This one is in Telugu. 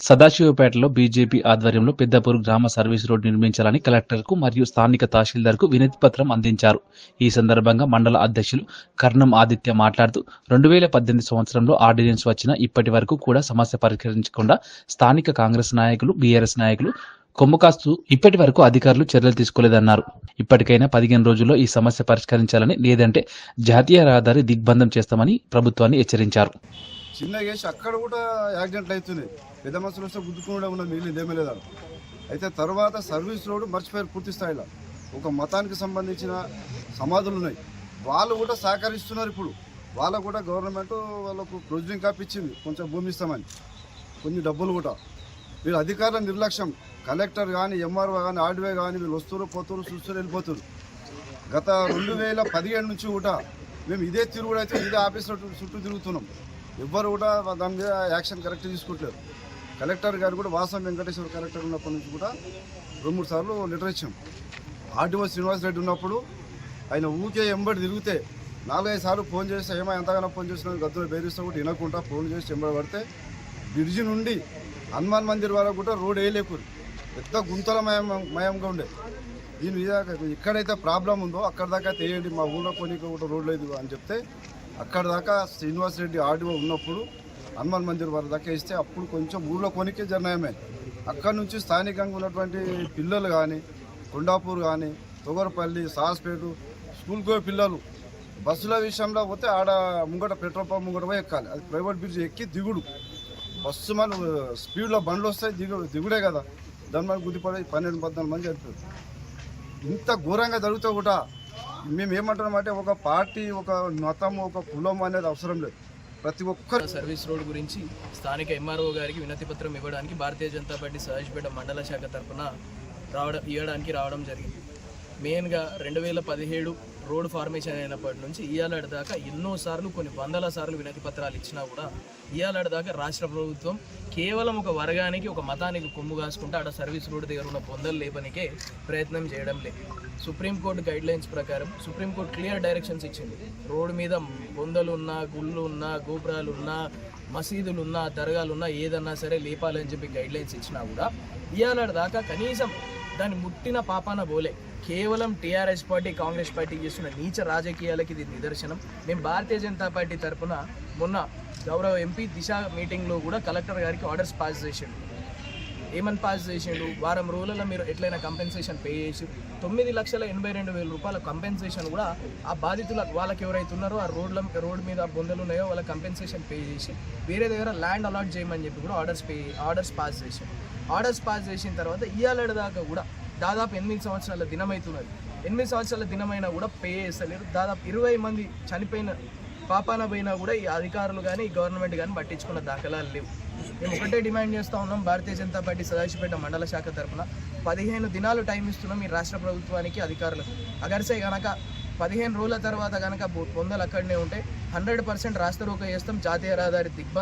సదాశివపేటలో బీజేపీ ఆధ్వర్యంలో పెద్దపూర్ గ్రామ సర్వీస్ రోడ్ నిర్మించాలని కలెక్టర్కు మరియు స్థానిక తహసీల్దార్కు వినతి పత్రం అందించారు. ఈ సందర్భంగా మండల అధ్యక్షులు కర్ణం ఆదిత్య మాట్లాడుతూ రెండు వేల పద్దెనిమిది సంవత్సరంలో ఆర్డినెన్స్ వచ్చిన ఇప్పటి వరకు కూడా సమస్య పరిష్కరించకుండా స్థానిక కాంగ్రెస్ నాయకులు బీఆర్ఎస్ నాయకులు కొమ్ము కాస్తూ ఇప్పటి వరకు అధికారులు చర్యలు తీసుకోలేదన్నారు. ఇప్పటికైనా పదిహేను రోజుల్లో ఈ సమస్య పరిష్కరించాలని లేదంటే జాతీయ రహదారి దిగ్బంధం చేస్తామని ప్రభుత్వాన్ని హెచ్చరించారు. చిన్నగా వేసి అక్కడ కూడా యాక్సిడెంట్లు అవుతున్నాయి. పెద్ద మనుషులు వస్తే గుద్దుకుండా ఉన్న మిగిలింది ఏమీ లేదా అయితే తర్వాత సర్వీస్ రోడ్ మర్చిపోయారు పూర్తి స్థాయిలో. ఒక మతానికి సంబంధించిన సమాధులు ఉన్నాయి. వాళ్ళు కూడా సహకరిస్తున్నారు ఇప్పుడు. వాళ్ళకు కూడా గవర్నమెంట్ వాళ్ళకు ప్రొసీడింగ్ కాపీ ఇచ్చింది. కొంచెం భూమి ఇస్తామని. కొన్ని డబ్బులు కూడా. వీళ్ళు అధికారుల నిర్లక్ష్యం. కలెక్టర్ కానీ ఎంఆర్ఓ కానీ ఆర్డీఓ కానీ వీళ్ళు వస్తారు పోతున్నారు చూస్తారు వెళ్ళిపోతారు గత రెండు వేల పదిహేడు నుంచి కూడా మేము ఇదే తిరుగుడు అయితే ఇదే ఆఫీసులో చుట్టూ తిరుగుతున్నాం. ఎవ్వరు కూడా దాని మీద యాక్షన్ కరెక్ట్ తీసుకుంటలేరు కలెక్టర్ గారు కూడా వాసం వెంకటేశ్వర కలెక్టర్ ఉన్నప్పటి నుంచి కూడా రెండు మూడు సార్లు లెటర్ ఇచ్చాం. ఆర్టీఓ శ్రీనివాస్ రెడ్డి ఉన్నప్పుడు ఆయన ఊకే ఎంబడి తిరిగితే నాలుగైదు సార్లు ఫోన్ చేస్తే ఏమో ఎంతగానో ఫోన్ చేసిన గద్దలు బెదిరిస్తే కూడా వినకుండా ఫోన్ చేసి ఎంబడి పడితే బ్రిడ్జి నుండి హనుమాన్ మందిర్ వరకు కూడా రోడ్ వేయలేకూరు పెద్ద గుంతల మయం మయంగా ఉండే. దీని మీద ఎక్కడైతే ప్రాబ్లం ఉందో అక్కడ దాకా తెలియండి మా ఊళ్ళో కొన్ని కూడా రోడ్ లేదు అని చెప్తే అక్కడ దాకా శ్రీనివాస్ రెడ్డి ఆడియో ఉన్నప్పుడు హనుమాన్ మందిర్ వరకు దాకా ఇస్తే అప్పుడు కొంచెం ఊళ్ళో కొనికే జర్నయమే అక్కడ నుంచి స్థానికంగా ఉన్నటువంటి పిల్లలు కానీ కొండాపూర్ కానీ తొగరపల్లి సాస్పేట స్కూల్కి పోయే పిల్లలు బస్సుల విషయంలో పోతే ఆడ ముంగట పెట్రోల్ పంప్ ముంగట పోయి ఎక్కాలి. అది ప్రైవేట్ బ్రిడ్జ్ ఎక్కి దిగుడు. బస్సు మన స్పీడ్లో బండ్లు వస్తాయి దిగుడు దిగుడే కదా. దాని మీద గుద్దిపడి పన్నెండు పద్నాలుగు మంది చనిపోయారు. ఇంత ఘోరంగా జరుగుతూ కూడా మేము ఏమంటున్నామంటే ఒక పార్టీ ఒక మతం ఒక కులం అనేది అవసరం లేదు. ప్రతి ఒక్కరు సర్వీస్ రోడ్ గురించి స్థానిక ఎంఆర్ఓ గారికి వినతి పత్రం ఇవ్వడానికి భారతీయ జనతా పార్టీ సహజపేట మండల శాఖ తరఫున రావడం ఇవ్వడానికి రావడం జరిగింది. మెయిన్గా రెండు వేల పదిహేడు రోడ్ ఫార్మేషన్ అయినప్పటి నుంచి ఇయాలాడి దాకా ఎన్నోసార్లు కొన్ని వందల సార్లు వినతి పత్రాలు ఇచ్చినా కూడా ఇయాలాడి దాకా రాష్ట్ర ప్రభుత్వం కేవలం ఒక వర్గానికి ఒక మతానికి కొమ్ము కాసుకుంటే ఆడ సర్వీస్ రోడ్ దగ్గర ఉన్న పొందలు లేపనికే ప్రయత్నం చేయడం లేదు. సుప్రీంకోర్టు గైడ్ లైన్స్ ప్రకారం సుప్రీంకోర్టు క్లియర్ డైరెక్షన్స్ ఇచ్చింది. రోడ్డు మీద పొందలు ఉన్నా గుళ్ళు ఉన్నా గోపురాలు ఉన్నా మసీదులు ఉన్నా దర్గాలు ఉన్నా ఏదన్నా సరే లేపాలని చెప్పి గైడ్ లైన్స్ ఇచ్చినా కూడా ఇవాళ దాకా కనీసం దాన్ని ముట్టిన పాపాన పోలే కేవలం టీఆర్ఎస్ పార్టీ కాంగ్రెస్ పార్టీ చేస్తున్న నీచ రాజకీయాలకి ఇది నిదర్శనం. మేము భారతీయ జనతా పార్టీ తరఫున మొన్న గౌరవ ఎంపీ దిశ మీటింగ్లో కూడా కలెక్టర్ గారికి ఆర్డర్స్ పాస్ చేసిండు. ఏమని పాస్ చేసిండు? వారం రోజులలో మీరు ఎట్లయినా కంపెన్సేషన్ పే చేసి తొమ్మిది లక్షల ఎనభై రెండు వేల రూపాయల కంపెన్సేషన్ కూడా ఆ బాధితుల వాళ్ళకి ఎవరైతే ఉన్నారో ఆ రోడ్ల రోడ్ మీద బొందలు ఉన్నాయో వాళ్ళ కంపెన్సేషన్ పే చేసి వేరే దగ్గర ల్యాండ్ అలాట్ చేయమని చెప్పి కూడా ఆర్డర్స్ పే ఆర్డర్స్ పాస్ చేశాడు ఆర్డర్స్ పాస్ చేసిన తర్వాత ఇవాళ దాకా కూడా దాదాపు ఎనిమిది సంవత్సరాల దినమవుతున్నది ఎనిమిది సంవత్సరాల దినమైనా కూడా పే చేస్తలేరు. దాదాపు ఇరవై మంది చనిపోయిన పాపాన పోయినా కూడా ఈ అధికారులు కానీ ఈ గవర్నమెంట్ కానీ పట్టించుకున్న దాఖలాలు లేవు. మేము ఒకటే డిమాండ్ చేస్తూ ఉన్నాం భారతీయ జనతా పార్టీ సదాశివపేట మండల శాఖ తరఫున పదిహేను దినాలు టైం ఇస్తున్నాం ఈ రాష్ట్ర ప్రభుత్వానికి అధికారులకు. అగర్సే గనక పదిహేను రోజుల తర్వాత కనుక పొందలు అక్కడనే ఉంటే హండ్రెడ్ పర్సెంట్ రాష్ట్ర రోక చేస్తాం. జాతీయ రహదారి దిగ్బంధం